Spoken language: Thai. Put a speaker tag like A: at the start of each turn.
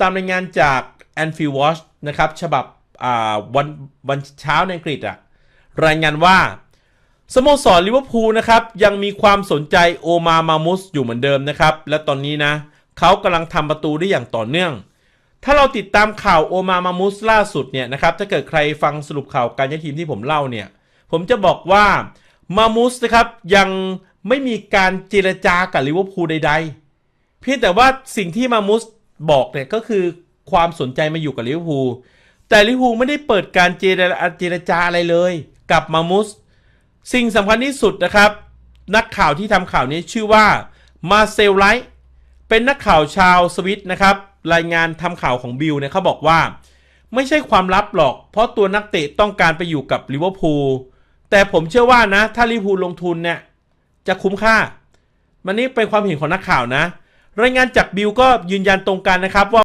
A: ตามรายงานจาก Anfield Watch นะครับ ฉบับวันวันเช้าในอังกฤษอะรายงานว่าสโมสรลิเวอร์พูลนะครับ ยังมีความสนใจโอมามามุสอยู่เหมือนเดิมนะครับ และตอนนี้นะเขากำลังทำประตูได้อย่างต่อเนื่อง ถ้าเราติดตามข่าวโอมามามุสล่าสุดเนี่ยนะครับถ้าเกิดใครฟังสรุปข่าวการย้ายทีมที่ผมเล่าเนี่ย ผมจะบอกว่ามามุสนะครับยังไม่มีการเจรจากับลิเวอร์พูลใด ๆ เพียงแต่ว่าสิ่งที่มามุส บอกเนี่ยก็คือความสนใจมาอยู่กับลิเวอร์พูลแต่ลิเวอร์พูลไม่ได้เปิดการเจรจรจาอะไรเลย กับมามุส สิ่งสำคัญที่สุดนะครับ นักข่าวที่ทำข่าวนี้ชื่อว่ามาเซลไลท์เป็นนักข่าวชาวสวิตนะครับ รายงานทำข่าวของบิลเนี่ยเขาบอกว่า ไม่ใช่ความลับหรอก เพราะตัวนักเตะต้องการไปอยู่กับลิเวอร์พูลแต่ผมเชื่อว่านะ ถ้าลิเวอร์พูลลงทุนเนี่ยจะคุ้มค่า มันนี่เป็นความเห็นของนักข่าวนะ รายงานจากบิลก็ยืนยันตรงกันนะครับว่า